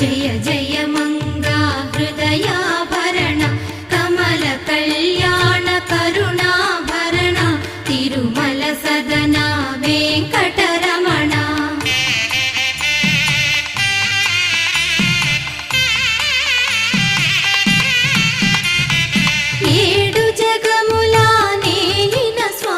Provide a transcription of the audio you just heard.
जय जय मङ्गा हृदयाभरण कमलकल्याण करुणाभरण तिरुमल सदना वेङ्कटरमण ఏడు జగములా నేలిన స్వా